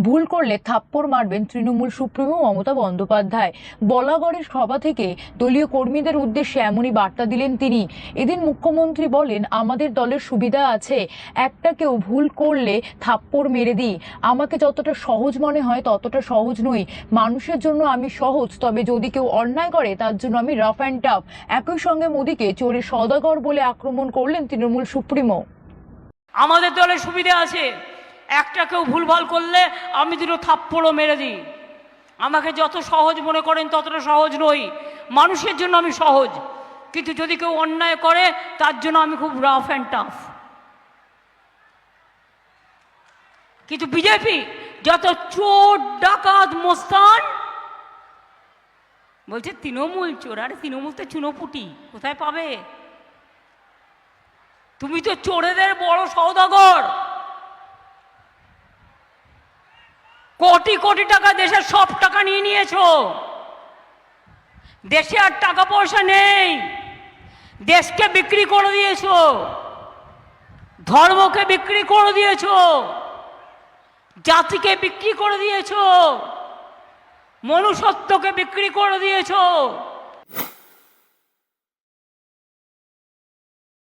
ভুল করলে থাপ্পড় মারবেন তৃণমূল সুপ্রিমো মমতা বন্দ্যোপাধ্যায়। বলাগড়ের সভা থেকে দলীয় কর্মীদের উদ্দেশ্যে এমনই বার্তা দিলেন তিনি। এদিন মুখ্যমন্ত্রী বলেন, আমাদের দলের সুবিধা আছে। একটা কেউ ভুল করলে থাপ্পড় মেরে দিই। আমাকে যতটা সহজ মনে হয় ততটা সহজ নই। মানুষের জন্য আমি সহজ, তবে যদি কেউ অন্যায় করে, তার জন্য আমি রাফ অ্যান্ড টাফ একই সঙ্গে মোদীকে চোরে সদাগর বলে আক্রমণ করলেন তৃণমূল সুপ্রিমো। আমাদের দলের সুবিধা আছে। একটা কেউ ভুলভাল করলে আমি দুটো থাপ্পড়ও মেরে দিই। আমাকে যত সহজ মনে করেন ততটা সহজ নই। মানুষের জন্য আমি সহজ। কিন্তু যদি কেউ অন্যায় করে, তার জন্য আমি খুব রাফ অ্যান্ড টাফ কিন্তু বিজেপি যত চোর, ডাকাত, মোস্তান, বলছে তৃণমূল চোর। আরে তৃণমূল তো চুনোপুটি, কোথায় পাবে? তুমি তো চোরেদের বড় সৌদাগর কোটি কোটি টাকা দেশের সব টাকা নিয়ে নিয়েছো। দেশে আর টাকা পয়সা নেই। দেশকে বিক্রি করে দিয়েছ। ধর্মকে বিক্রি করে দিয়েছ। জাতিকে বিক্রি করে দিয়েছ। মনুষ্যত্বকে বিক্রি করে দিয়েছ।